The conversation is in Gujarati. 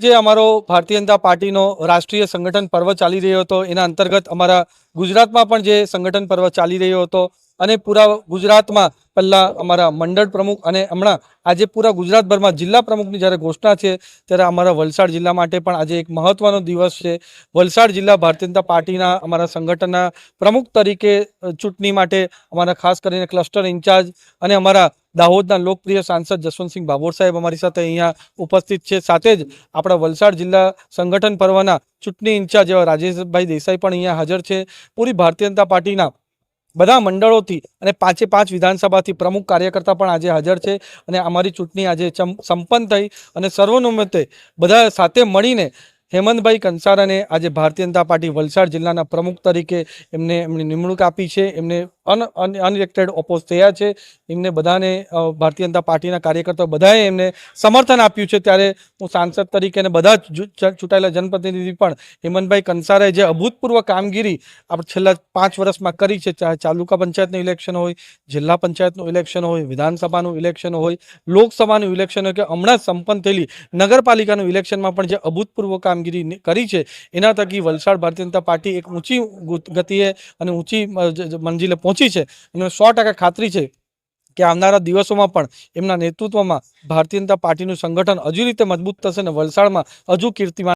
જે અમારો ભારતીય જનતા પાર્ટીનો રાષ્ટ્રીય સંગઠન પર્વ ચાલી રહ્યો હતો, એના અંતર્ગત અમારા ગુજરાતમાં પણ જે સંગઠન પર્વ ચાલી રહ્યો હતો અને પૂરા ગુજરાતમાં પહેલાં અમારા મંડળ પ્રમુખ અને હમણાં આજે પૂરા ગુજરાતભરમાં જિલ્લા પ્રમુખની જ્યારે ઘોષણા છે, ત્યારે અમારા વલસાડ જિલ્લા માટે પણ આજે એક મહત્વનો દિવસ છે. વલસાડ જિલ્લા ભારતીય જનતા પાર્ટીના અમારા સંગઠનના પ્રમુખ તરીકે ચૂંટણી માટે અમારા ખાસ કરીને ક્લસ્ટર ઇન્ચાર્જ અને અમારા દાહોદના લોકપ્રિય સાંસદ જસવંતસિંહ ભાભોર સાહેબ અમારી સાથે અહીંયા ઉપસ્થિત છે. સાથે જ આપણા વલસાડ જિલ્લા સંગઠન પર્વના ચૂંટણી ઇન્ચાર્જ એવા રાજેશભાઈ દેસાઈ પણ અહીંયા હાજર છે. પૂરી ભારતીય જનતા પાર્ટીના બધા મંડળોથી અને પાંચે પાંચ વિધાનસભાથી પ્રમુખ કાર્યકર્તા પણ આજે હાજર છે અને અમારી ચૂંટણી આજે સંપન્ન થઈ અને સર્વનુમતે બધા સાથે મળીને હેમંતભાઈ કંસારાને આજે ભારતીય જનતા પાર્ટી વલસાડ જિલ્લાના પ્રમુખ તરીકે એમને એમની નિમણૂક આપી છે. એમને અન અનઇલેક્ટેડ ઓપોઝ થયા છે. એમને બધાને ભારતીય જનતા પાર્ટીના કાર્યકર્તાઓ બધાએ એમને સમર્થન આપ્યું છે. ત્યારે હું સાંસદ તરીકે અને બધા ચૂંટાયેલા જનપ્રતિનિધિ પણ હેમંતભાઈ કંસારાએ જે અભૂતપૂર્વ કામગીરી આપણે છેલ્લા પાંચ વર્ષમાં કરી છે, ચાહે તાલુકા પંચાયતનું ઇલેક્શન હોય, જિલ્લા પંચાયતનું ઇલેક્શન હોય, વિધાનસભાનું ઇલેક્શન હોય, લોકસભાનું ઇલેક્શન હોય કે હમણાં સંપન્ન થયેલી નગરપાલિકાનું ઇલેક્શનમાં પણ જે અભૂતપૂર્વ કામગીરી કરી છે. એના થકી વલસાડ ભારતીય જનતા પાર્ટી એક ઊંચી ગતિએ અને ઊંચી મંજિલે પહોંચી છે. અને સો ખાતરી છે કે આવનારા દિવસોમાં પણ એમના નેતૃત્વમાં ભારતીય જનતા પાર્ટીનું સંગઠન હજુ રીતે મજબૂત થશે અને વલસાડમાં હજુ કીર્તિમાન